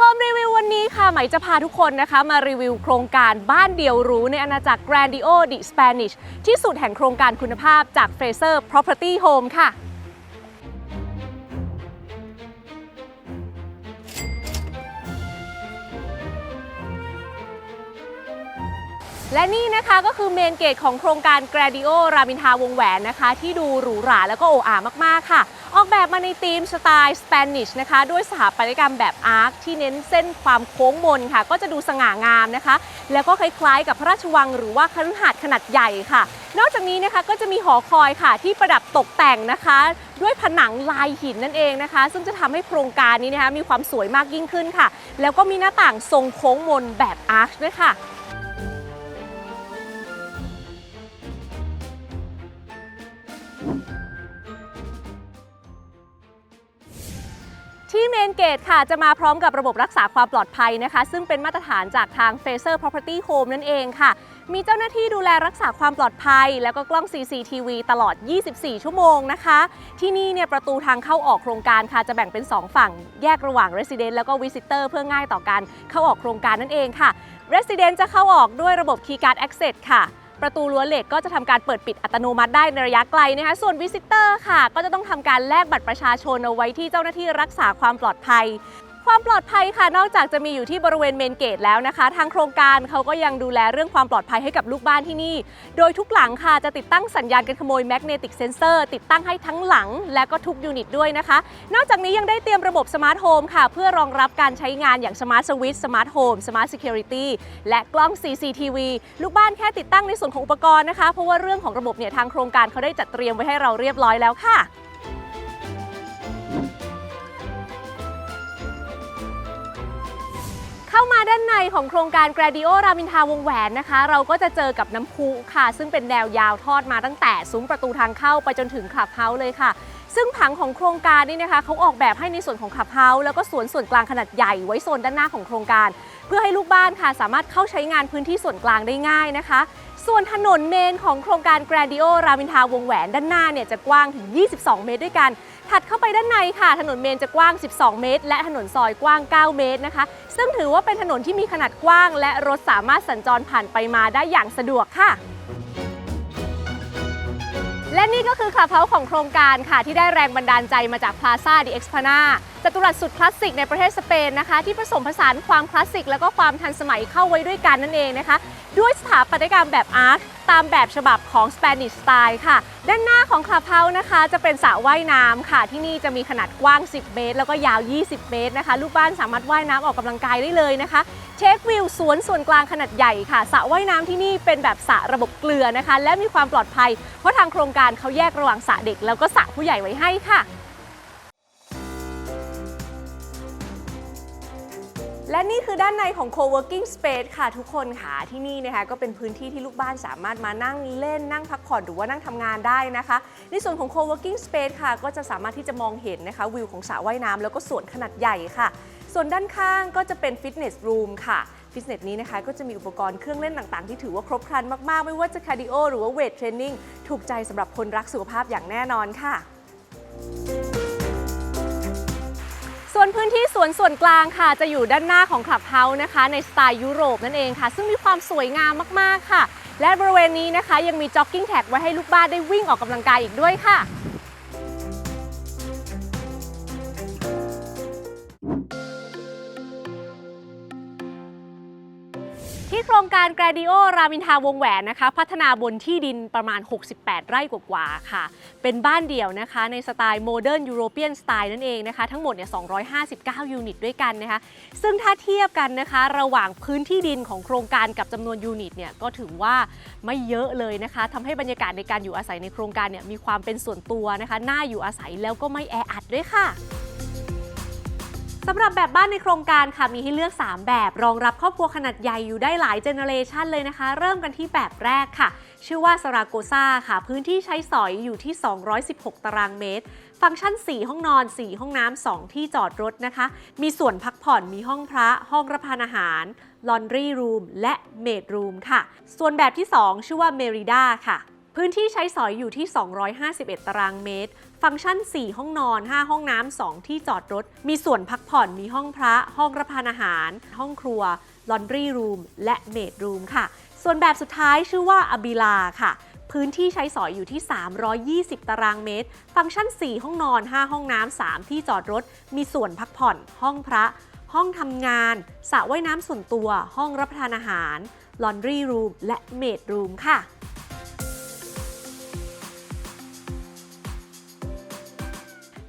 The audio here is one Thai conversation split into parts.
ฮมรีวิววันนี้ค่ะไหมจะพาทุกคนนะคะ มารีวิวโครงการบ้านเดียวหรู้ในอาณาจักร Grandio di Spanish ที่สุดแห่งโครงการคุณภาพจาก Fraser Property Home ค่ะและนี่นะคะก็คือเมนเกตของโครงการ Gradio รามินทาวงแหวนนะคะ ที่ดูหรูหราแล้วก็โอ้อามาก ๆ ค่ะ ออกแบบมาในธีมสไตล์สเปนิชนะคะ ด้วยสถาปัตยกรรมแบบอาร์คที่เน้นเส้นความโค้งมนค่ะ ก็จะดูสง่างามนะคะ แล้วก็คล้ายๆ กับพระราชวังหรือว่าคฤหาสน์ขนาดใหญ่ค่ะ นอกจากนี้นะคะก็จะมีหอคอยค่ะ ที่ประดับตกแต่งนะคะ ด้วยผนังลายหินนั่นเองนะคะ ซึ่งจะทำให้โครงการนี้นะคะมีความสวยมากยิ่งขึ้นค่ะ แล้วก็มีหน้าต่างทรงโค้งมนแบบอาร์คด้วยค่ะ ที่เมนเกตค่ะจะมาพร้อมกับระบบรักษาความปลอดภัยนะคะ ซึ่งเป็นมาตรฐานจากทาง Fraser Property Home นั่นเองค่ะ มีเจ้าหน้าที่ดูแลรักษาความปลอดภัย แล้วก็กล้อง CCTV ตลอด 24 ชั่วโมงนะคะ ที่นี่เนี่ยประตูทางเข้าออกโครงการค่ะจะแบ่งเป็น 2 ฝั่ง แยกระหว่าง Resident แล้วก็ Visitor เพื่อง่ายต่อการเข้าออกโครงการนั่นเองค่ะ Resident จะเข้าออกด้วยระบบ Keycard Access ค่ะ ประตูรั้วเหล็กก็จะทำการเปิดปิดอัตโนมัติได้ในระยะไกลนะคะ ส่วนวิสิเตอร์ค่ะ ก็จะต้องทำการแลกบัตรประชาชนเอาไว้ที่เจ้าหน้าที่รักษาความปลอดภัย ความปลอดภัยค่ะ นอกจากจะมีอยู่ที่บริเวณเมนเกตแล้วนะคะ ทางโครงการเขาก็ยังดูแลเรื่องความปลอดภัยให้กับลูกบ้านที่นี่ โดยทุกหลังค่ะจะติดตั้งสัญญาณการขโมยแมกเนติกเซนเซอร์ติดตั้งให้ทั้งหลัง และก็ทุกยูนิตด้วยนะคะ นอกจากนี้ยังได้เตรียมระบบสมาร์ทโฮมค่ะ เพื่อรองรับการใช้งานอย่างสมาร์ทสวิตสมาร์ทโฮมสมาร์ท Security และกล้อง CCTV ลูกบ้านแค่ติดตั้งในส่วนของอุปกรณ์นะคะเพราะว่าเรื่องของระบบเนี่ยทางโครงการเขาได้จัดเตรียมไว้ให้เราเรียบร้อยแล้วค่ะ เข้ามาด้านในของโครงการ Gradio รามินทาวงแหวนนะคะ เราก็จะเจอกับน้ำพุค่ะ ซึ่งเป็นแนวยาวทอดมาตั้งแต่ซุ้มประตูทางเข้าไปจนถึงคลับเฮาส์เลยค่ะ ซึ่งผังของโครงการนี่นะคะเขาออกแบบให้ในส่วนของคลับเฮาส์แล้วก็สวนส่วนกลางขนาดใหญ่ไว้โซนด้านหน้าของโครงการ เพื่อให้ลูกบ้านค่ะสามารถเข้าใช้งานพื้นที่ส่วนกลางได้ง่ายนะคะ ส่วนถนนเมนของโครงการ Gradio รามินทาวงแหวนด้านหน้าเนี่ยจะกว้างถึง 22 เมตรด้วยกัน ถัดเข้าไปด้านในค่ะ ถนนเมนจะกว้าง 12 เมตร และถนนซอยกว้าง 9 เมตรนะคะ ซึ่งถือว่าเป็นถนนที่มีขนาดกว้าง และรถสามารถสัญจรผ่านไปมาได้อย่างสะดวกค่ะและนี่ก็คือคลับเฮาส์ของโครงการค่ะ ที่ได้แรงบันดาลใจมาจาก Plaza de Expana จัตุรัสสุดคลาสสิกในประเทศสเปนนะคะ ที่ผสมผสานความคลาสสิก แล้วก็ความทันสมัยเข้าไว้ด้วยกันนั่นเองนะคะ ด้วยสถาปัตยกรรมแบบอาร์ต ตามแบบฉบับของ Spanish Style ค่ะ ด้านหน้าของคลับเฮานะคะจะเป็นสระว่ายน้ำค่ะ ที่นี่จะมีขนาดกว้าง 10 เมตร แล้วก็ยาว 20 เมตรนะคะ ลูกบ้านสามารถว่ายน้ำออกกำลังกายได้เลยนะคะ เช็ควิวสวนส่วนกลางขนาดใหญ่ค่ะสระว่ายน้ำที่นี่เป็นแบบสระระบบเกลือนะคะ และมีความปลอดภัย เพราะทางโครงการเขาแยกระหว่างสระเด็ก แล้วก็สระผู้ใหญ่ไว้ให้ค่ะ และนี่คือด้านในของ co-working space ค่ะทุกคนค่ะที่นี่นะคะก็เป็นพื้นที่ที่ลูกบ้านสามารถมานั่งเล่นนั่งพักผ่อนหรือว่านั่งทำงานได้นะคะ ในส่วนของ co-working space ค่ะ ก็จะสามารถที่จะมองเห็นนะคะวิวของสระว่ายน้ำแล้วก็สวนขนาดใหญ่ค่ะ ส่วนด้านข้างก็จะเป็น fitness room ค่ะฟิตเนสนี้นะคะก็จะมีอุปกรณ์เครื่องเล่นต่างๆ ที่ถือว่าครบครันมากๆ ไม่ว่าจะคาร์ดิโอหรือว่าเวทเทรนนิ่งถูกใจสำหรับคนรักสุขภาพอย่างแน่นอนค่ะ ส่วนพื้นที่สวนส่วนกลางค่ะ จะอยู่ด้านหน้าของคลับเฮาส์นะคะ ในสไตล์ยุโรปนั่นเองค่ะ ซึ่งมีความสวยงามมาก ๆ ค่ะ และบริเวณนี้นะคะยังมีจ็อกกิ้งแท็กไว้ให้ลูกบ้านได้วิ่งออกกำลังกายอีกด้วยค่ะ ที่โครงการ Gradio รามินทาวงแหวนนะคะ พัฒนาบนที่ดินประมาณ 68 ไร่กว่าๆค่ะ เป็นบ้านเดี่ยวนะคะในสไตล์โมเดิร์นยูโรเปียนสไตล์นั่นเองนะคะ ทั้งหมดเนี่ย 259 ยูนิตด้วยกันนะคะ ซึ่งถ้าเทียบกันนะคะ ระหว่างพื้นที่ดินของโครงการกับจำนวนยูนิตเนี่ยก็ถือว่าไม่เยอะเลยนะคะทำให้บรรยากาศในการอยู่อาศัยในโครงการเนี่ยมีความเป็นส่วนตัวนะคะน่าอยู่อาศัยแล้วก็ไม่แออัดด้วยค่ะ สำหรับแบบบ้านในโครงการค่ะมีให้เลือก 3 แบบ รองรับครอบครัวขนาดใหญ่อยู่ได้หลายเจเนอเรชันเลยนะคะ เริ่มกันที่แบบแรกค่ะ ชื่อว่าสราโกซาค่ะ พื้นที่ใช้สอยอยู่ที่ 216 ตารางเมตร ฟังก์ชัน 4 ห้องนอน 4 ห้องน้ำ 2 ที่จอดรถนะคะ มีส่วนพักผ่อนมีห้องพระ ห้องรับประทานอาหารลอนดรีรูมและเมดรูมค่ะ ส่วนแบบที่ 2 ชื่อว่าเมริดาค่ะ พื้นที่ใช้สอยอยู่ที่ 251 ตารางเมตร ฟังก์ชัน 4 ห้องนอน 5 ห้องน้ำ 2 ที่จอดรถ มีส่วนพักผ่อน มีห้องพระ ห้องรับประทานอาหาร ห้องครัว ลอนดรีรูม และเมดรูมค่ะ ส่วนแบบสุดท้ายชื่อว่าอบิลาค่ะ พื้นที่ใช้สอยอยู่ที่ 320 ตารางเมตร ฟังก์ชัน 4 ห้องนอน 5 ห้องน้ำ 3 ที่จอดรถ มีส่วนพักผ่อน ห้องพระ ห้องทำงานสระว่ายน้ำส่วนตัว ห้องรับประทานอาหาร ลอนดรีรูม และเมดรูมค่ะ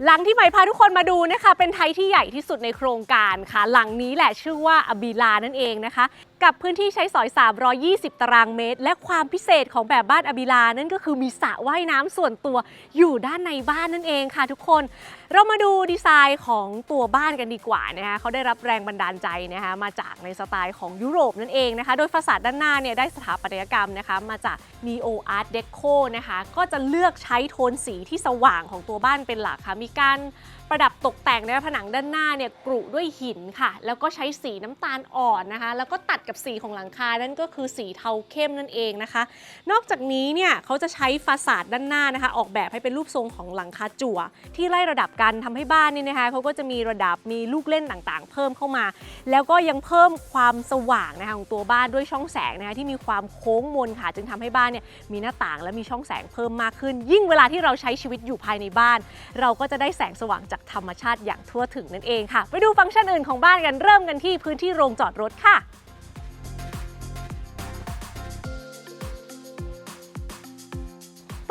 หลังที่ใหม่พาทุกคนมาดูนะคะ เป็นไทยที่ใหญ่ที่สุดในโครงการค่ะ หลังนี้แหละชื่อว่าอบีลานั่นเองนะคะ กับพื้นที่ใช้สอย 320 ตารางเมตร และความพิเศษของแบบบ้านอบิลา นั่นก็คือมีสระว่ายน้ำส่วนตัวอยู่ด้านในบ้านนั่นเองค่ะทุกคน เรามาดูดีไซน์ของตัวบ้านกันดีกว่านะคะเขาได้รับแรงบันดาลใจนะคะมาจากในสไตล์ของยุโรปนั่นเองนะคะ โดยฟาสาดด้านหน้าเนี่ยได้สถาปัตยกรรมนะคะมาจาก Neo Art Deco นะคะ ก็จะเลือกใช้โทนสีที่สว่างของตัวบ้านเป็นหลักค่ะมีการ ประดับตกแต่งในผนังด้านหน้าเนี่ยกรุด้วยหินค่ะ แล้วก็ใช้สีน้ำตาลอ่อนนะคะ แล้วก็ตัดกับสีของหลังคา นั่นก็คือสีเทาเข้มนั่นเองนะคะ นอกจากนี้เนี่ยเขาจะใช้ฟาสาดด้านหน้านะคะ ออกแบบให้เป็นรูปทรงของหลังคาจั่ว ที่ไล่ระดับกันทำให้บ้านนี่นะคะเขาก็จะมีระดับมีลูกเล่นต่างๆ เพิ่มเข้ามา แล้วก็ยังเพิ่มความสว่างนะคะของตัวบ้านด้วยช่องแสงนะคะที่มีความโค้งมนค่ะ จึงทำให้บ้านเนี่ยมีหน้าต่างและมีช่องแสงเพิ่มมากขึ้น ยิ่งเวลาที่เราใช้ชีวิตอยู่ภายในบ้าน เราก็จะได้แสงสว่างจากธรรมชาติอย่างทั่วถึงนั่นเองค่ะ ไปดูฟังก์ชันอื่นของบ้านกันเริ่มกันที่พื้นที่โรงจอดรถค่ะ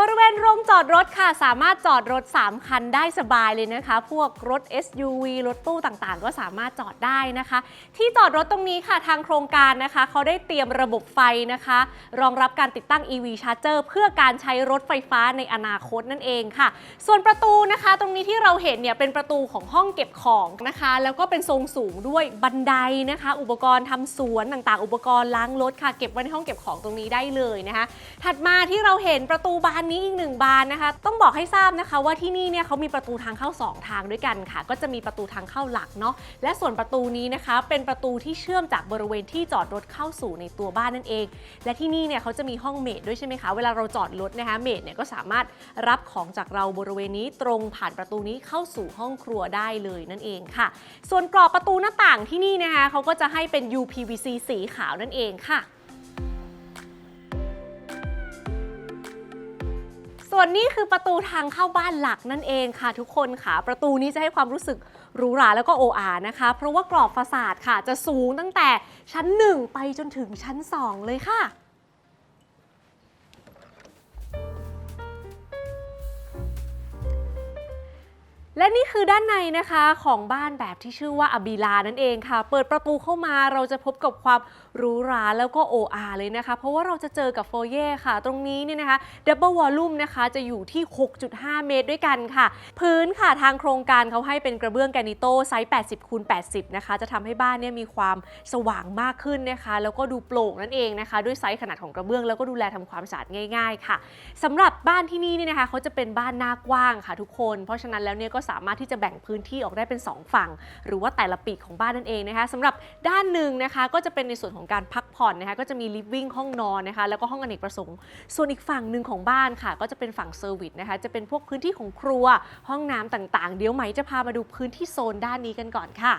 บริเวณโรงจอดรถค่ะ สามารถจอดรถ 3 คันได้สบายเลยนะคะ พวกรถ SUV รถตู้ต่างๆ ก็สามารถจอดได้นะคะ ที่จอดรถตรงนี้ค่ะทางโครงการนะคะ เขาได้เตรียมระบบไฟนะคะ รองรับการติดตั้ง EV Charger เพื่อการใช้รถไฟฟ้าในอนาคตนั่นเองค่ะ ส่วนประตูนะคะ ตรงนี้ที่เราเห็นเนี่ยเป็นประตูของห้องเก็บของนะคะ แล้วก็เป็นทรงสูงด้วยบันไดนะคะ อุปกรณ์ทำสวนต่างๆ อุปกรณ์ล้างรถค่ะ เก็บไว้ในห้องเก็บของตรงนี้ได้เลยนะคะ ถัดมาที่เราเห็นประตูบานนี้อีกหนึ่งบานนะคะ ต้องบอกให้ทราบนะคะว่าที่นี่เนี่ยเขามีประตูทางเข้า 2 ทางด้วยกันค่ะ ก็จะมีประตูทางเข้าหลักเนาะและส่วนประตูนี้นะคะ เป็นประตูที่เชื่อมจากบริเวณที่จอดรถเข้าสู่ในตัวบ้านนั่นเอง และที่นี่เนี่ยเขาจะมีห้องเมดด้วยใช่ไหมคะเวลาเราจอดรถนะคะเมดเนี่ยก็สามารถรับของจากเราบริเวณนี้ตรงผ่านประตูนี้เข้าสู่ห้องครัวได้เลยนั่นเองค่ะ ส่วนกรอบประตูหน้าต่างที่นี่นะคะเขาก็จะให้เป็น UPVC สีขาวนั่นเองค่ะ วนนี้คือประตูทางเข้าบ้านหลักนั่นเองค่ะ ทุกคนค่ะ ประตูนี้จะให้ความรู้สึกหรูหราแล้วก็โออานะคะ เพราะว่ากรอบฟาสาดค่ะ จะสูงตั้งแต่ชั้น 1 ไปจนถึงชั้น 2 เลยค่ะ และนี่คือด้านในนะคะของบ้านแบบที่ชื่อว่าอบีลานั่นเองค่ะ เปิดประตูเข้ามาเราจะพบกับความหรูหราแล้วก็โออาเลยนะคะ เพราะว่าเราจะเจอกับโฟเย่ค่ะ ตรงนี้เนี่ยนะคะดับเบิลวอลลุ่มนะคะจะอยู่ที่ 6.5 เมตรด้วยกันค่ะ พื้นค่ะทางโครงการเขาให้เป็นกระเบื้องแกนิโตไซส์ 80คูณ80 นะคะ จะทำให้บ้านเนี่ยมีความสว่างมากขึ้นนะคะ แล้วก็ดูโปร่งนั่นเองนะคะ ด้วยไซส์ขนาดของกระเบื้องแล้วก็ดูแลทำความสะอาดง่าย ๆ ค่ะสำหรับบ้านที่นี่เนี่ยนะคะเขาจะเป็นบ้านหน้ากว้างค่ะทุกคน เพราะฉะนั้นแล้วเนี่ยก็สามารถที่จะแบ่งพื้นที่ออกได้เป็น 2 ฝั่ง หรือว่าแต่ละปีกของบ้านนั่นเองนะคะสำหรับด้านหนึ่งนะคะก็จะเป็นในส่วนของการพักผ่อนนะคะก็จะมีลิฟวิ่งห้องนอนนะคะแล้วก็ห้องอเนกประสงค์ ส่วนอีกฝั่งหนึ่งของบ้านค่ะ ก็จะเป็นฝั่งเซอร์วิสนะคะจะเป็นพวกพื้นที่ของครัวห้องน้ำต่างๆ เดี๋ยวไหมจะพามาดูพื้นที่โซนด้านนี้กันก่อนค่ะ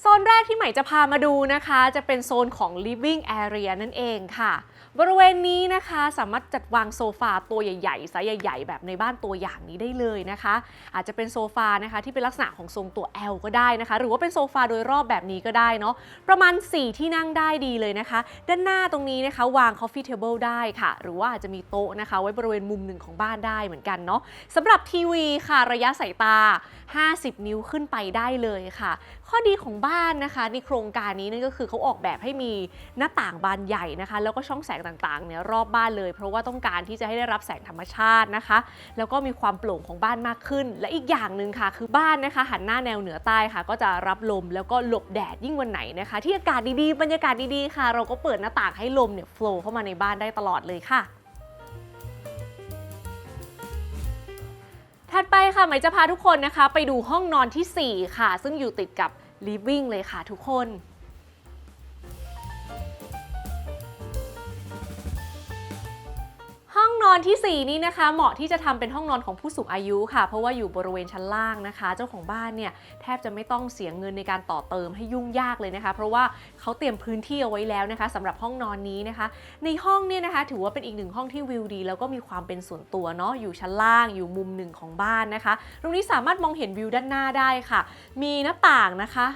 โซนแรกที่ใหม่จะพามาดูนะคะ จะเป็นโซนของ living area นั่นเองค่ะ บริเวณนี้นะคะสามารถจัดวางโซฟาตัวใหญ่ๆไซส์ใหญ่ ๆ แบบในบ้านตัวอย่างนี้ได้เลยนะคะ อาจจะเป็นโซฟานะคะที่เป็นลักษณะของทรงตัว L ก็ได้นะคะ หรือว่าเป็นโซฟาโดยรอบแบบนี้ก็ได้เนาะประมาณ 4 ที่นั่งได้ดีเลยนะคะ ด้านหน้าตรงนี้นะคะวาง coffee table ได้ค่ะ หรือว่าอาจจะมีโต๊ะนะคะ ไว้บริเวณมุมหนึ่งของบ้านได้เหมือนกันเนาะสำหรับทีวีค่ะระยะสายตา 50 นิ้วขึ้นไปได้เลยค่ะ ข้อดีของบ้านนะคะในโครงการนี้นั่นก็คือเขาออกแบบให้มีหน้าต่างบานใหญ่นะคะ แล้วก็ช่องแสงต่างๆเนี่ยรอบบ้านเลย เพราะว่าต้องการที่จะให้ได้รับแสงธรรมชาตินะคะ แล้วก็มีความโปร่งของบ้านมากขึ้น และอีกอย่างหนึ่งค่ะ คือบ้านนะคะ หันหน้าแนวเหนือใต้ค่ะ ก็จะรับลมแล้วก็หลบแดดยิ่งวันไหนนะคะ ที่อากาศดีๆบรรยากาศดีๆค่ะ เราก็เปิดหน้าต่างให้ลมเนี่ยโฟล์เข้ามาในบ้านได้ตลอดเลยค่ะถัดไปค่ะหมายจะพาทุกคนนะคะ ไปดูห้องนอนทีสี่4 ค่ะ ซึ่งอยู่ติดกับ living เลยค่ะทุกคน นอนที่ 4 นี้นะคะ เหมาะที่จะทำเป็นห้องนอนของผู้สูงอายุค่ะ เพราะว่าอยู่บริเวณชั้นล่างนะคะ เจ้าของบ้านเนี่ยแทบจะไม่ต้องเสียเงินในการต่อเติมให้ยุ่งยากเลยนะคะ เพราะว่าเขาเตรียมพื้นที่เอาไว้แล้วนะคะสำหรับห้องนอนนี้นะคะ ในห้องเนี่ยนะคะ ถือว่าเป็นอีกหนึ่งห้องที่วิวดี แล้วก็มีความเป็นส่วนตัวเนาะอยู่ชั้นล่างอยู่มุมหนึ่งของบ้านนะคะ ตรงนี้สามารถมองเห็นวิวด้านหน้าได้ค่ะ มีหน้าต่างนะคะ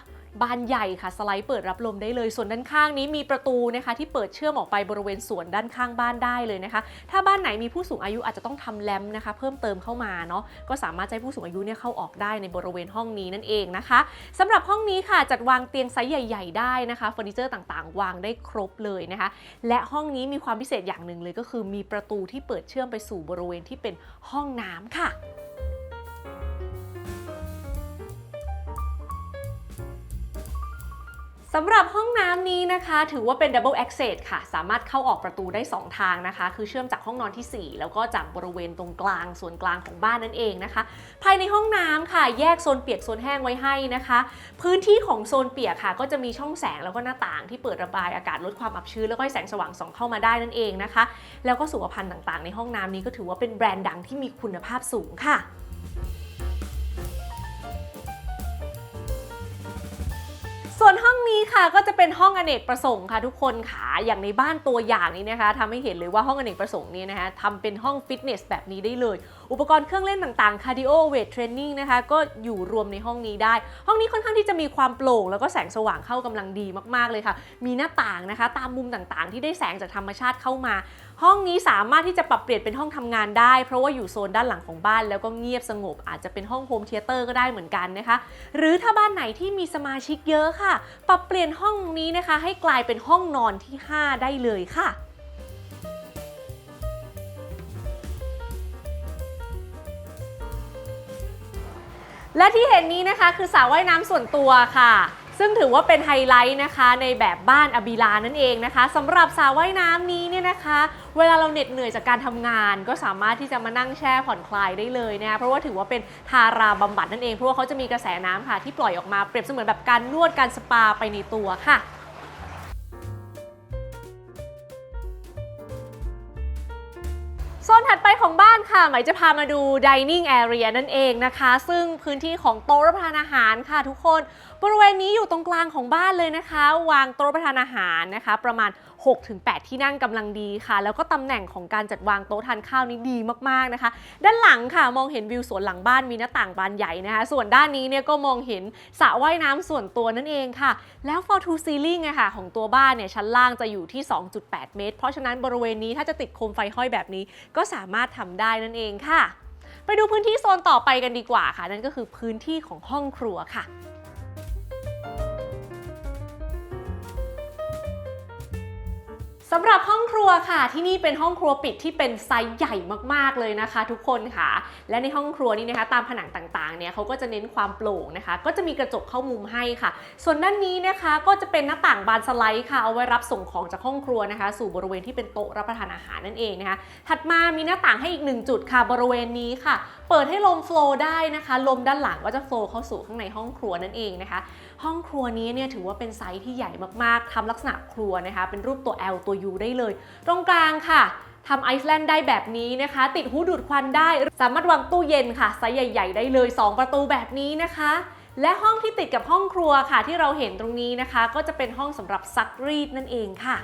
บานใหญ่ค่ะสไลด์เปิดรับลมได้เลย ส่วนด้านข้างนี้มีประตูนะคะ ที่เปิดเชื่อมออกไปบริเวณสวนด้านข้างบ้านได้เลยนะคะ ถ้าบ้านไหนมีผู้สูงอายุอาจจะต้องทำแลมนะคะ เพิ่มเติมเข้ามาเนาะก็สามารถให้ผู้สูงอายุเนี่ยเข้าออกได้ในบริเวณห้องนี้นั่นเองนะคะสำหรับห้องนี้ค่ะจัดวางเตียงไซส์ใหญ่ ๆ ได้นะคะเฟอร์นิเจอร์ต่างๆ วางได้ครบเลยนะคะ และห้องนี้มีความพิเศษอย่างหนึ่งเลยก็คือมีประตูที่เปิดเชื่อมไปสู่บริเวณที่เป็นห้องน้ำค่ะ สำหรับห้องน้ำนี้นะคะ ถือว่าเป็น Double Access ค่ะ สามารถเข้าออกประตูได้ 2 ทางนะคะ คือเชื่อมจากห้องนอนทีสี่ 4 แล้วก็จากบริเวณตรงกลางส่วนกลางของบ้านนั่นเองนะคะ ภายในห้องน้ำค่ะ แยกโซนเปียกโซนแห้งไว้ให้นะคะ พื้นที่ของโซนเปียกค่ะ ก็จะมีช่องแสงแล้วก็หน้าต่างที่เปิดระบายอากาศลดความอับชื้นแล้วก็ให้แสงสว่างส่องเข้ามาได้นั่นเองนะคะ แล้วก็สุขภัณฑ์ต่างๆ ในห้องน้ำนี้ก็ถือว่าเป็นแบรนด์ดังที่มีคุณภาพสูงค่ะ ส่วนห้องนี้ค่ะก็จะเป็นห้องอเนกประสงค์ค่ะทุกคนค่ะอย่างในบ้านตัวอย่างนี้นะคะทำให้เห็นเลยว่าห้องอเนกประสงค์นี้นะคะทำเป็นห้องฟิตเนสแบบนี้ได้เลย อุปกรณ์เครื่องเล่นต่างๆคาร์ดิโอเวทเทรนนิ่งนะคะก็อยู่รวมในห้องนี้ได้ ห้องนี้ค่อนข้างที่จะมีความโปร่ง แล้วก็แสงสว่างเข้ากำลังดีมากๆเลยค่ะ มีหน้าต่างนะคะ ตามมุมต่างๆ ที่ได้แสงจากธรรมชาติเข้ามา ห้องนี้สามารถที่จะปรับเปลี่ยนเป็นห้องทำงานได้ เพราะว่าอยู่โซนด้านหลังของบ้านแล้วก็เงียบสงบ อาจจะเป็นห้องโฮมเทเตอร์ก็ได้เหมือนกันนะคะ หรือถ้าบ้านไหนที่มีสมาชิกเยอะค่ะ ปรับเปลี่ยนห้องนี้นะคะ ให้กลายเป็นห้องนอนที่ 5 ได้เลยค่ะและที่เห็นนี้นะคะคือสระว่ายน้ำส่วนตัวค่ะ ซึ่งถือว่าเป็นไฮไลท์นะคะในแบบบ้านอบิลานั่นเองนะคะสำหรับสระว่ายน้ำนี้เนี่ยนะคะ เวลาเราเหน็ดเหนื่อยจากการทำงาน ก็สามารถที่จะมานั่งแช่ผ่อนคลายได้เลยนะคะเพราะว่าถือว่าเป็นทาราบำบัดนั่นเองเพราะว่าเขาจะมีกระแสน้ำค่ะที่ปล่อยออกมาเปรียบเสมือนแบบการนวดการสปาไปในตัวค่ะโซนถัดไปของบ้านค่ะ หมายจะพามาดู dining area นั่นเองนะคะ ซึ่งพื้นที่ของโต๊ะรับประทานอาหารค่ะทุกคน บริเวณนี้อยู่ตรงกลางของบ้านเลยนะคะ วางโต๊ะประทานอาหารนะคะ ประมาณ 6-8 ที่นั่งกำลังดีค่ะ แล้วก็ตำแหน่งของการจัดวางโต๊ะทานข้าวนี้ดีมากๆนะคะ ด้านหลังค่ะมองเห็นวิวสวนหลังบ้านมีหน้าต่างบานใหญ่นะคะ ส่วนด้านนี้เนี่ยก็มองเห็นสระว่ายน้ำส่วนตัวนั่นเองค่ะ แล้ว for to ceiling อะค่ะของตัวบ้านเนี่ยชั้นล่างจะอยู่ที่ 2.8 เมตร เพราะฉะนั้นบริเวณนี้ถ้าจะติดโคมไฟห้อยแบบนี้ ก็สามารถทำได้นั่นเองค่ะ ไปดูพื้นที่โซนต่อไปกันดีกว่าค่ะ นั่นก็คือพื้นที่ของห้องครัวค่ะำหรับห้องครัวค่ะ ที่นี่เป็นห้องครัวปิดที่เป็นไซส์ใหญ่มากๆเลยนะคะ ทุกคนค่ะ และในห้องครัวนี้นะคะ ตามผนังต่างๆเนี่ยเขาก็จะเน้นความโปร่งนะคะ ก็จะมีกระจกเข้ามุมให้ค่ะ ส่วนด้านนี้นะคะก็จะเป็นหน้าต่างบานสไลด์ค่ะเอาไว้รับส่งของจากห้องครัวนะคะ สู่บริเวณที่เป็นโต๊ะรับประทานอาหารนั่นเองนะคะถัดมามีหน้าต่างให้อีกหนึ่งจุดค่ะ บริเวณนี้ค่ะ เปิดให้ลมโฟล์ได้นะคะ ลมด้านหลังก็จะโฟล์เข้าสู่ข้างในห้องครัวนั่นเองนะคะ ห้องครัวนี้เนี่ยถือว่าเป็นไซส์ที่ใหญ่มากๆทำลักษณะครัวนะคะ เป็นรูปตัว L ตัว U ได้เลย ตรงกลางค่ะทำไอซ์แลนด์ได้แบบนี้นะคะ ติดหูดูดควันได้ สามารถวางตู้เย็นค่ะไซส์ใหญ่ ๆ ได้เลย 2 ประตูแบบนี้นะคะ และห้องที่ติดกับห้องครัวค่ะ ที่เราเห็นตรงนี้นะคะ ก็จะเป็นห้องสำหรับซักรีดนั่นเองค่ะ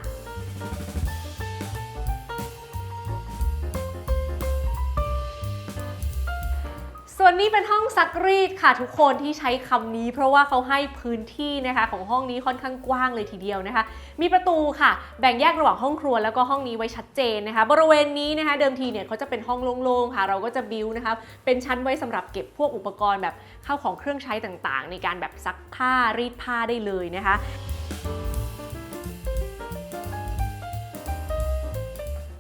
ส่วนนี้เป็นห้องซักรีดค่ะทุกคนที่ใช้คำนี้ เพราะว่าเขาให้พื้นที่นะคะของห้องนี้ค่อนข้างกว้างเลยทีเดียวนะคะ มีประตูค่ะ แบ่งแยกระหว่างห้องครัวแล้วก็ห้องนี้ไว้ชัดเจนนะคะ บริเวณนี้นะคะเดิมทีเนี่ยเขาจะเป็นห้องโล่งๆค่ะ เราก็จะบิวนะคะเป็นชั้นไว้สำหรับเก็บพวกอุปกรณ์แบบข้าวของเครื่องใช้ต่างๆ ในการแบบซักผ้ารีดผ้าได้เลยนะคะ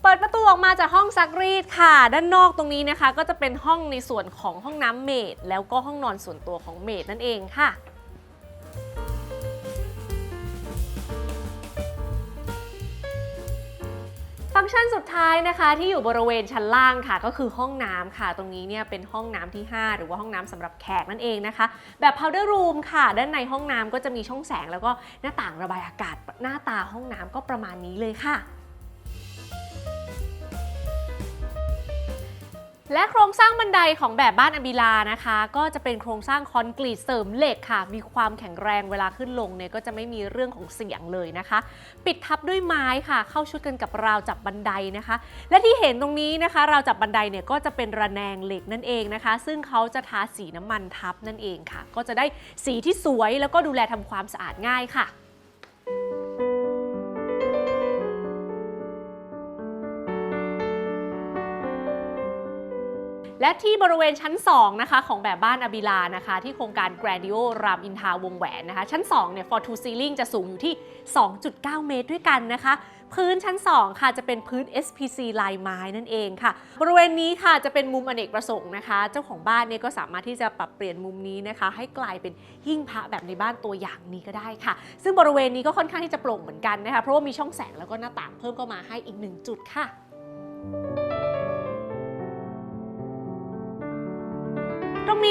เปิดประตูออกมาจากห้องซักรีดค่ะ ด้านนอกตรงนี้นะคะ ก็จะเป็นห้องในส่วนของห้องน้ำเมดแล้วก็ห้องนอนส่วนตัวของเมดนั่นเองค่ะฟังก์ชันสุดท้ายนะคะที่อยู่บริเวณชั้นล่างค่ะ ก็คือห้องน้ำค่ะ ตรงนี้เนี่ยเป็นห้องน้ำที่ 5 หรือว่าห้องน้ำสำหรับแขกนั่นเองนะคะ แบบ powder room ค่ะ ด้านในห้องน้ำก็จะมีช่องแสง แล้วก็หน้าต่างระบายอากาศหน้าตาห้องน้ำก็ประมาณนี้เลยค่ะ และโครงสร้างบันไดของแบบบ้านอบิลานะคะ ก็จะเป็นโครงสร้างคอนกรีตเสริมเหล็กค่ะ มีความแข็งแรงเวลาขึ้นลงเนี่ยก็จะไม่มีเรื่องของเสียงเลยนะคะ ปิดทับด้วยไม้ค่ะ เข้าชุดกันกับราวจับบันไดนะคะ และที่เห็นตรงนี้นะคะ ราวจับบันไดเนี่ยก็จะเป็นระแนงเหล็กนั่นเองนะคะ ซึ่งเขาจะทาสีน้ำมันทับนั่นเองค่ะ ก็จะได้สีที่สวยแล้วก็ดูแลทำความสะอาดง่ายค่ะ และที่บริเวณชั้น 2 นะคะ ของแบบบ้านอบิลานะคะ ที่โครงการ Gradio รามอินทาวงแหวนนะคะ ชั้น 2 เนี่ย for two ceiling จะสูงอยู่ที่ 2.9 เมตรด้วยกันนะคะ พื้นชั้น 2 ค่ะจะเป็นพื้น SPC ลายไม้นั่นเองค่ะ บริเวณนี้ค่ะจะเป็นมุมอเนกประสงค์นะคะ เจ้าของบ้านเนี่ยก็สามารถที่จะปรับเปลี่ยนมุมนี้นะคะ ให้กลายเป็นหิ้งพระแบบในบ้านตัวอย่างนี้ก็ได้ค่ะ ซึ่งบริเวณนี้ก็ค่อนข้างที่จะโปร่งเหมือนกันนะคะเพราะว่ามีช่องแสงแล้วก็หน้าต่างเพิ่มเข้ามาให้อีกหนึ่งจุดค่ะตร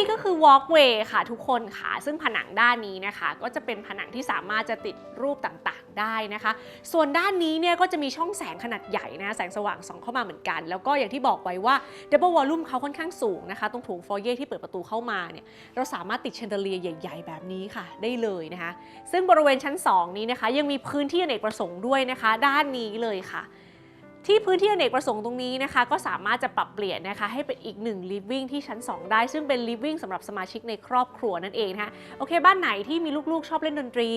นี้ก็คือ walkway ค่ะทุกคนค่ะ ซึ่งผนังด้านนี้นะคะ ก็จะเป็นผนังที่สามารถจะติดรูปต่างๆ ได้นะคะ ส่วนด้านนี้เนี่ยก็จะมีช่องแสงขนาดใหญ่นะแสงสว่างส่องเข้ามาเหมือนกัน แล้วก็อย่างที่บอกไว้ว่า double volume เขาค่อนข้างสูงนะคะ ตรงโถงฟอยเย่ที่เปิดประตูเข้ามาเนี่ยเราสามารถติดเชนเดเลียใหญ่ ๆ แบบนี้ค่ะ ได้เลยนะคะ ซึ่งบริเวณชั้น 2 นี้นะคะ ยังมีพื้นที่อเนกประสงค์ด้วยนะคะ ด้านนี้เลยค่ะ ที่พื้นที่อเนกประสงค์ตรงนี้นะคะ ก็สามารถจะปรับเปลี่ยนนะคะ ให้เป็นอีกหนึ่ง living ที่ชั้น 2 ได้ ซึ่งเป็น living สำหรับสมาชิกในครอบครัวนั่นเองนะคะโอเคบ้านไหนที่มีลูกๆชอบเล่นดนตรี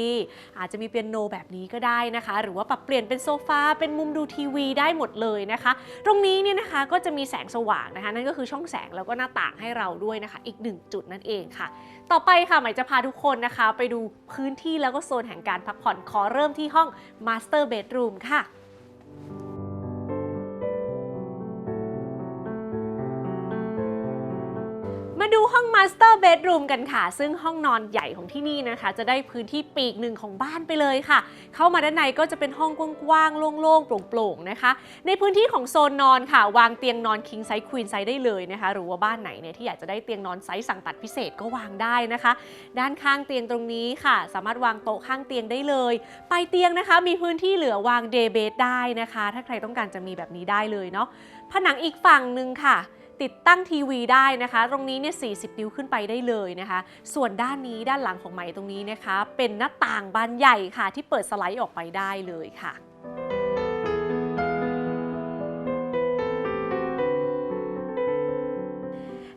อาจจะมีเปียโนแบบนี้ก็ได้นะคะ หรือว่าปรับเปลี่ยนเป็นโซฟาเป็นมุมดูทีวีได้หมดเลยนะคะ ตรงนี้เนี่ยนะคะก็จะมีแสงสว่างนะคะ นั่นก็คือช่องแสงแล้วก็หน้าต่างให้เราด้วยนะคะ อีกหนึ่งจุดนั่นเองค่ะ ต่อไปค่ะหมายจะพาทุกคนนะคะ ไปดูพื้นที่แล้วก็โซนแห่งการพักผ่อนขอเริ่มที่ห้อง Master Bedroom ค่ะ มาดูห้อง Master Bedroom กันค่ะ ซึ่งห้องนอนใหญ่ของที่นี่นะคะ จะได้พื้นที่ปีกหนึ่งของบ้านไปเลยค่ะ เข้ามาด้านในก็จะเป็นห้องกว้างๆ โล่งๆ โปร่งๆ นะคะ ในพื้นที่ของโซนนอนค่ะ วางเตียงนอน king size queen size ได้เลยนะคะ หรือว่าบ้านไหนเนี่ยที่อยากจะได้เตียงนอนไซส์สั่งตัดพิเศษก็วางได้นะคะ ด้านข้างเตียงตรงนี้ค่ะ สามารถวางโต๊ะข้างเตียงได้เลยปลายเตียงนะคะมีพื้นที่เหลือวางเดย์เบดได้นะคะ ถ้าใครต้องการจะมีแบบนี้ได้เลยเนาะผนังอีกฝั่งหนึ่งค่ะ ติดตั้งทีวีได้นะคะ ตรงนี้เนี่ย 40 นิ้วขึ้นไปได้เลยนะคะ ส่วนด้านนี้ด้านหลังของไหมตรงนี้นะคะ เป็นหน้าต่างบานใหญ่ค่ะที่เปิดสไลด์ออกไปได้เลยค่ะ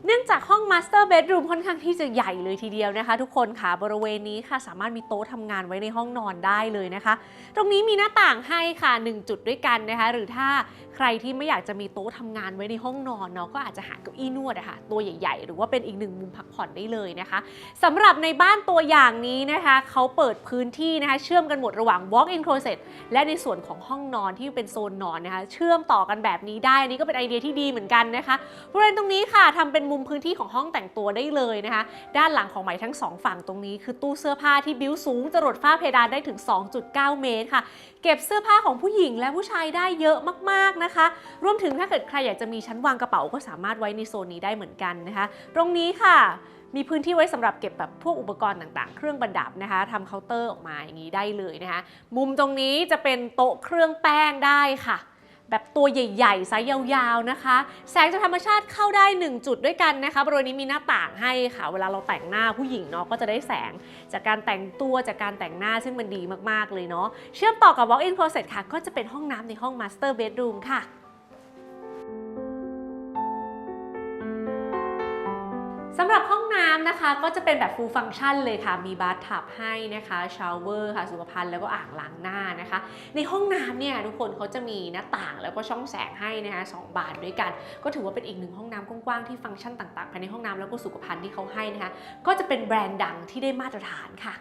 เนื่องจากห้อง Master Bedroom ค่อนข้างที่จะใหญ่เลยทีเดียวนะคะ ทุกคนค่ะบริเวณนี้ค่ะสามารถมีโต๊ะทำงานไว้ในห้องนอนได้เลยนะคะ ตรงนี้มีหน้าต่างให้ค่ะ 1 จุดด้วยกันนะคะ หรือถ้าใครที่ไม่อยากจะมีโต๊ะทำงานไว้ในห้องนอนเนาะก็อาจจะหาเก้าอี้นวดอะค่ะตัวใหญ่ ๆ หรือว่าเป็นอีกหนึ่งมุมพักผ่อนได้เลยนะคะสำหรับในบ้านตัวอย่างนี้นะคะเขาเปิดพื้นที่นะคะเชื่อมกันหมดระหว่าง walk-in closet และในส่วนของห้องนอนที่เป็นโซนนอนนะคะ เชื่อมต่อกันแบบนี้ได้อันนี้ก็เป็นไอเดียที่ดีเหมือนกันนะคะบริเวณตรงนี้ค่ะทำเป็นมุมพื้นที่ของห้องแต่งตัวได้เลยนะคะ ด้านหลังของไหมทั้งสองฝั่งตรงนี้ คือตู้เสื้อผ้าที่บิ้วสูงจรดฝ้าเพดานได้ถึง 2.9 เมตรค่ะ เก็บเสื้อผ้าของผู้หญิงและผู้ชายได้เยอะมากๆนะคะ รวมถึงถ้าเกิดใครอยากจะมีชั้นวางกระเป๋าก็สามารถไว้ในโซนนี้ได้เหมือนกันนะคะ ตรงนี้ค่ะมีพื้นที่ไว้สำหรับเก็บแบบพวกอุปกรณ์ต่างๆ เครื่องประดับนะคะทำเคาน์เตอร์ออกมาอย่างนี้ได้เลยนะคะ มุมตรงนี้จะเป็นโต๊ะเครื่องแป้งได้ค่ะ แบบตัวใหญ่ๆไซส์ยาวๆนะคะ แสงจากธรรมชาติเข้าได้ 1 จุดด้วยกันนะคะบริเวณนี้มีหน้าต่างให้ค่ะ เวลาเราแต่งหน้าผู้หญิงเนาะก็จะได้แสงจากการแต่งตัวจากการแต่งหน้าซึ่งมันดีมากๆเลยเนาะเชื่อมต่อกับ walk-in closet ค่ะ ก็จะเป็นห้องน้ำในห้อง master bedroom ค่ะสำหรับห้องำนะคะก็จะเป็นแบบฟูลฟังก์ชันเลยค่ะ มีบาร์ทับให้นะคะชาวเวอร์ค่ะสุขภัณฑ์แล้วก็อ่างล้างหน้านะคะ ในห้องน้ำเนี่ยทุกคนเขาจะมีหน้าต่างแล้วก็ช่องแสงให้นะคะสองบานด้วยกัน ก็ถือว่าเป็นอีกหนึ่งห้องน้ำกว้างๆที่ฟังก์ชันต่างๆภายในห้องน้ำแล้วก็สุขภัณฑ์ที่เขาให้นะคะก็จะเป็นแบรนด์ดังที่ได้มาตรฐานค่ะ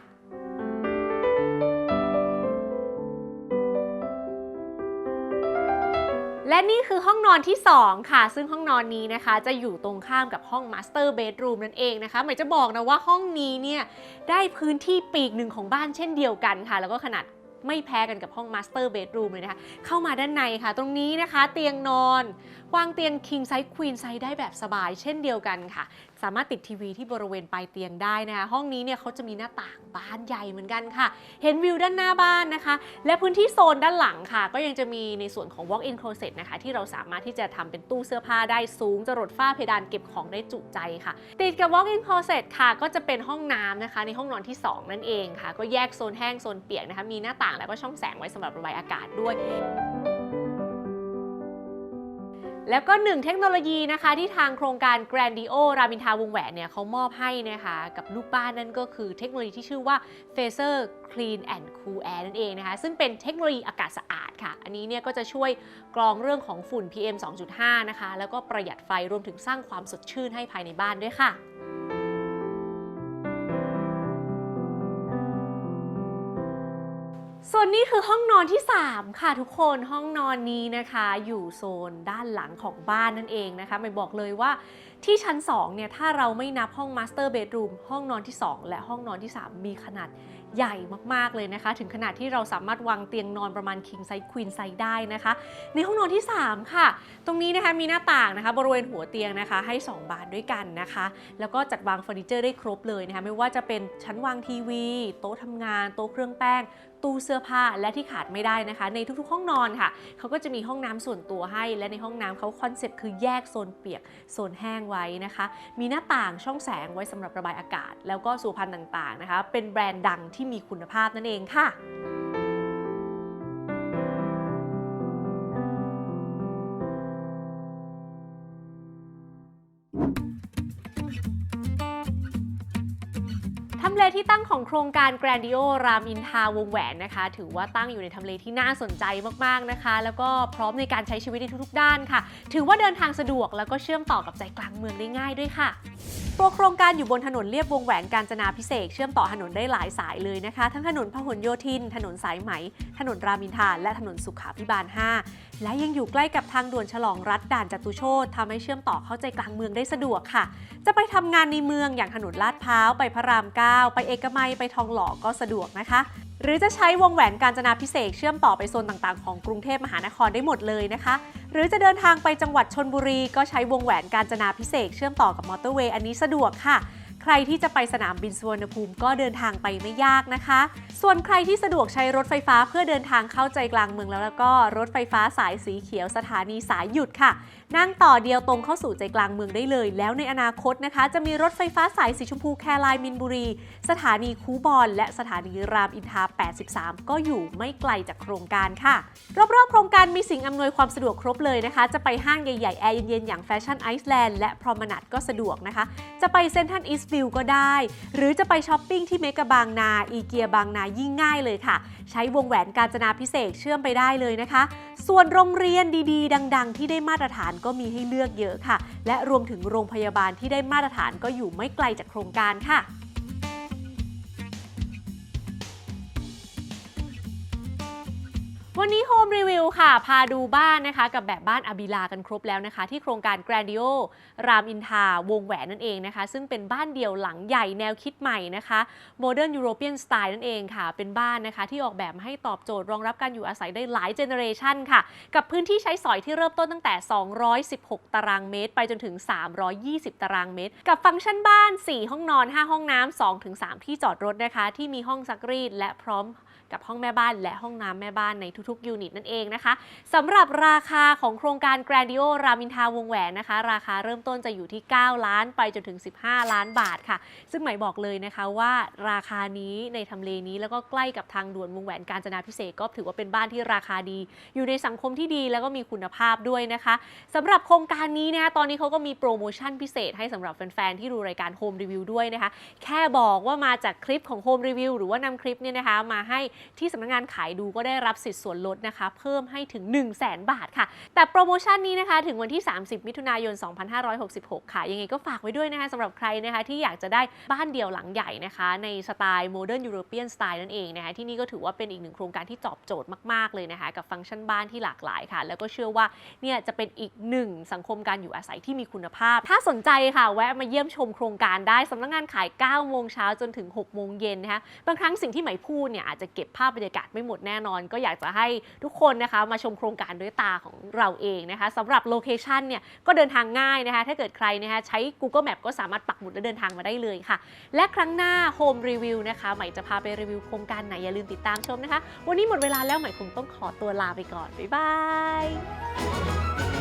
และนี่คือห้องนอนที่ 2 ค่ะ ซึ่งห้องนอนนี้นะคะ จะอยู่ตรงข้ามกับห้องมาสเตอร์เบดรูมนั่นเองนะคะหมายจะบอกนะว่าห้องนี้เนี่ยได้พื้นที่ปีกหนึ่งของบ้านเช่นเดียวกันค่ะ แล้วก็ขนาดไม่แพ้กันกับห้องมาสเตอร์เบดรูมเลยนะคะ เข้ามาด้านในค่ะ ตรงนี้นะคะ เตียงนอน วางเตียงคิงไซส์ควีนไซส์ได้แบบสบายเช่นเดียวกันค่ะสามารถติดทีวีที่บริเวณปลายเตียงได้นะคะ ห้องนี้เนี่ยเขาจะมีหน้าต่างบานใหญ่เหมือนกันค่ะ เห็นวิวด้านหน้าบ้านนะคะ และพื้นที่โซนด้านหลังค่ะ ก็ยังจะมีในส่วนของ walk-in closet นะคะ ที่เราสามารถที่จะทำเป็นตู้เสื้อผ้าได้สูงจรดฝ้าเพดานเก็บของได้จุใจค่ะ ติดกับ walk-in closet ค่ะ ก็จะเป็นห้องน้ำนะคะ ในห้องนอนที่ 2 นั่นเองค่ะ ก็แยกโซนแห้งโซนเปียกนะคะ มีหน้าต่างแล้วก็ช่องแสงไว้สำหรับระบายอากาศด้วย แล้วก็หนึ่งเทคโนโลยีนะคะที่ทางโครงการ Grandio รามินทาวงแหวนเนี่ยเขามอบให้นะคะกับลูกบ้านนั่นก็คือเทคโนโลยีที่ชื่อว่า Phaser Clean and Cool Air นั่นเองนะคะ ซึ่งเป็นเทคโนโลยีอากาศสะอาดค่ะ อันนี้เนี่ยก็จะช่วยกรองเรื่องของฝุ่น PM 2.5 นะคะ แล้วก็ประหยัดไฟรวมถึงสร้างความสดชื่นให้ภายในบ้านด้วยค่ะ ส่วนนี้คือห้องนอนที่ 3 ค่ะทุกคนห้องนอนนี้นะคะ อยู่โซนด้านหลังของบ้านนั่นเองนะคะไม่บอกเลยว่าที่ชั้น 2 เนี่ย ถ้าเราไม่นับห้องมาสเตอร์เบดรูมห้องนอนที่ 2 และห้องนอนที่ 3 มีขนาดใหญ่มากๆเลยนะคะ ถึงขนาดที่เราสามารถวางเตียงนอนประมาณ king size queen size ได้นะคะ ในห้องนอนที่ 3 ค่ะ ตรงนี้นะคะมีหน้าต่างนะคะ บริเวณหัวเตียงนะคะ ให้ 2 บานด้วยกันนะคะ แล้วก็จัดวางเฟอร์นิเจอร์ได้ครบเลยนะคะ ไม่ว่าจะเป็นชั้นวางทีวี โต๊ะทำงาน โต๊ะเครื่องแป้ง ตู้เสื้อผ้าและที่ขาดไม่ได้นะคะ ในทุกๆ ห้องนอนค่ะ เขาก็จะมีห้องน้ำส่วนตัวให้ และในห้องน้ำเขาคอนเซปต์คือแยกโซนเปียกโซนแห้งไว้นะคะ มีหน้าต่างช่องแสงไว้สำหรับระบายอากาศ แล้วก็สุพรรณต่างๆนะคะ เป็นแบรนด์ดังที่มีคุณภาพนั่นเองค่ะ ตั้งของโครงการ Grandio รามอินทาวงแหวนนะคะ ถือว่าตั้งอยู่ในทำเลที่น่าสนใจมากๆนะคะ แล้วก็พร้อมในการใช้ชีวิตในทุกๆด้านค่ะ ถือว่าเดินทางสะดวกแล้วก็เชื่อมต่อกับใจกลางเมืองได้ง่ายด้วยค่ะตัวโครงการอยู่บนถนนเลียบวงแหวนกาญจนาพิเศษเชื่อมต่อถนนได้หลายสายเลยนะคะ ทั้งถนนพหลโยธิน ถนนสายไหม ถนนรามินทราและถนนสุขาพิบาล 5 และยังอยู่ใกล้กับทางด่วนฉลองรัฐด่านจตุโชตทำให้เชื่อมต่อเข้าใจกลางเมืองได้สะดวกค่ะ จะไปทำงานในเมืองอย่างถนนลาดพร้าวไปพระราม 9 ไปเอกมัยไปทองหล่อก็สะดวกนะคะ หรือจะใช้วงแหวนกาญจนาพิเศษเชื่อมต่อไปโซนต่างๆ ของกรุงเทพมหานครได้หมดเลยนะคะ หรือจะเดินทางไปจังหวัดชนบุรี ก็ใช้วงแหวนกาญจนาพิเศษเชื่อมต่อกับมอเตอร์เวย์อันนี้สะดวกค่ะใครที่จะไปสนามบินสุวรรณภูมิก็เดินทางไปไม่ยากนะคะ ส่วนใครที่สะดวกใช้รถไฟฟ้าเพื่อเดินทางเข้าใจกลางเมืองแล้วแล้วก็รถไฟฟ้าสายสีเขียวสถานีสายหยุดค่ะนั่งต่อเดียวตรงเข้าสู่ใจกลางเมืองได้เลย แล้วในอนาคตนะคะ จะมีรถไฟฟ้าสายสีชมพูแครายมินบุรี สถานีคูบอน และสถานีรามอินทรา 83 ก็อยู่ไม่ไกลจากโครงการค่ะ รอบๆ โครงการมีสิ่งอำนวยความสะดวกครบเลยนะคะ จะไปห้างใหญ่ๆ แอร์เย็นๆ อย่างแฟชั่นไอซ์แลนด์และพรอมนัดก็สะดวกนะคะ จะไปเซ็นทันอีสต์วิวก็ได้ หรือจะไปช้อปปิ้งที่เมกะบางนา อีเกียบางนายิ่งง่ายเลยค่ะ ใช้วงแหวนกาญจนาพิเศษกเชื่อมไปได้เลยนะคะ ส่วนโรงเรียนดีๆ ดัง ๆ ที่ได้มาตรฐานก็มีให้เลือกเยอะค่ะ และรวมถึงโรงพยาบาลที่ได้มาตรฐานก็อยู่ไม่ไกลจากโครงการค่ะ วันนี้โฮมรีวิวค่ะ พาดูบ้านนะคะ กับแบบบ้านอาบิลากันครบแล้วนะคะ ที่โครงการ Grandio รามอินทราวงแหวนนั่นเองนะคะ ซึ่งเป็นบ้านเดี่ยวหลังใหญ่แนวคิดใหม่นะคะ Modern European Style นั่นเองค่ะ เป็นบ้านนะคะ ที่ออกแบบมาให้ตอบโจทย์รองรับการอยู่อาศัยได้หลายเจเนอเรชันค่ะ กับพื้นที่ใช้สอยที่เริ่มต้นตั้งแต่ 216 ตารางเมตร ไปจนถึง 320 ตารางเมตร กับฟังก์ชันบ้าน 4 ห้องนอน 5 ห้องน้ำ2ถึง3ที่จอดรถนะคะ ที่มีห้องซักรีดและพร้อม กับห้องแม่บ้านและห้องน้ำแม่บ้านในทุกๆยูนิตนั่นเองนะคะสำหรับราคาของโครงการ Grandio รามินทาวงแหวนนะคะ ราคาเริ่มต้นจะอยู่ที่ 9 ล้านไปจนถึง 15 ล้านบาทค่ะ ซึ่งหมายบอกเลยนะคะว่าราคานี้ในทำเลนี้แล้วก็ใกล้กับทางด่วนวงแหวนกาญจนาพิเศษก็ถือว่าเป็นบ้านที่ราคาดี อยู่ในสังคมที่ดีแล้วก็มีคุณภาพด้วยนะคะสำหรับโครงการนี้นะคะตอนนี้เขาก็มีโปรโมชั่นพิเศษให้สำหรับแฟนๆที่ดูรายการโฮมรีวิวด้วยนะคะ แค่บอกว่ามาจากคลิปของ Home Review หรือว่านำคลิปเนี่ยนะคะมาให้ที่สำนักงานขายดูก็ได้รับสิทธิ์ส่วนลดนะคะ เพิ่มให้ถึง 1 0 0 0 0แบาทค่ะ แต่โปรโมชั่นนี้นะคะ ถึงวันที่ 30 มิถุนายน 2566 ค่ะ ยังไงก็ฝากไว้ด้วยนะคะสำหรับใครนะคะที่อยากจะได้บ้านเดี่ยวหลังใหญ่นะคะ ในสไตล์ Modern European Style นั่นเองนะคะที่นี่ก็ถือว่าเป็นอีกหนึ่งโครงการที่ตอบโจทย์มาก ๆ เลยนะคะ กับฟังก์ชันบ้านที่หลากหลายค่ะ แล้วก็เชื่อว่าเนี่ยจะเป็นอีกหนึ่งสังคมการอยู่อาศัยที่มีคุณภาพ ถ้าสนใจค่ะแวะมาเยี่ยมชมโครงการได้สำนักงานขาย 9 โมงเช้าจนถึง 6 โมงเย็นนะคะบางครั้งสิ่งที่หมายพูดเนี่ยอาจจะเก็บภาพบรรยากาศไม่หมดแน่นอน ก็อยากจะให้ทุกคนนะคะมาชมโครงการด้วยตาของเราเองนะคะสำหรับโลเคชันเนี่ยก็เดินทางง่ายนะคะถ้าเกิดใครนะคะใช้ Google Map ก็สามารถปักหมุดและเดินทางมาได้เลยค่ะ และครั้งหน้า Home Review นะคะใหม่จะพาไปรีวิวโครงการไหนอย่าลืมติดตามชมนะคะ วันนี้หมดเวลาแล้วใหม่คงต้องขอตัวลาไปก่อนบ๊ายบาย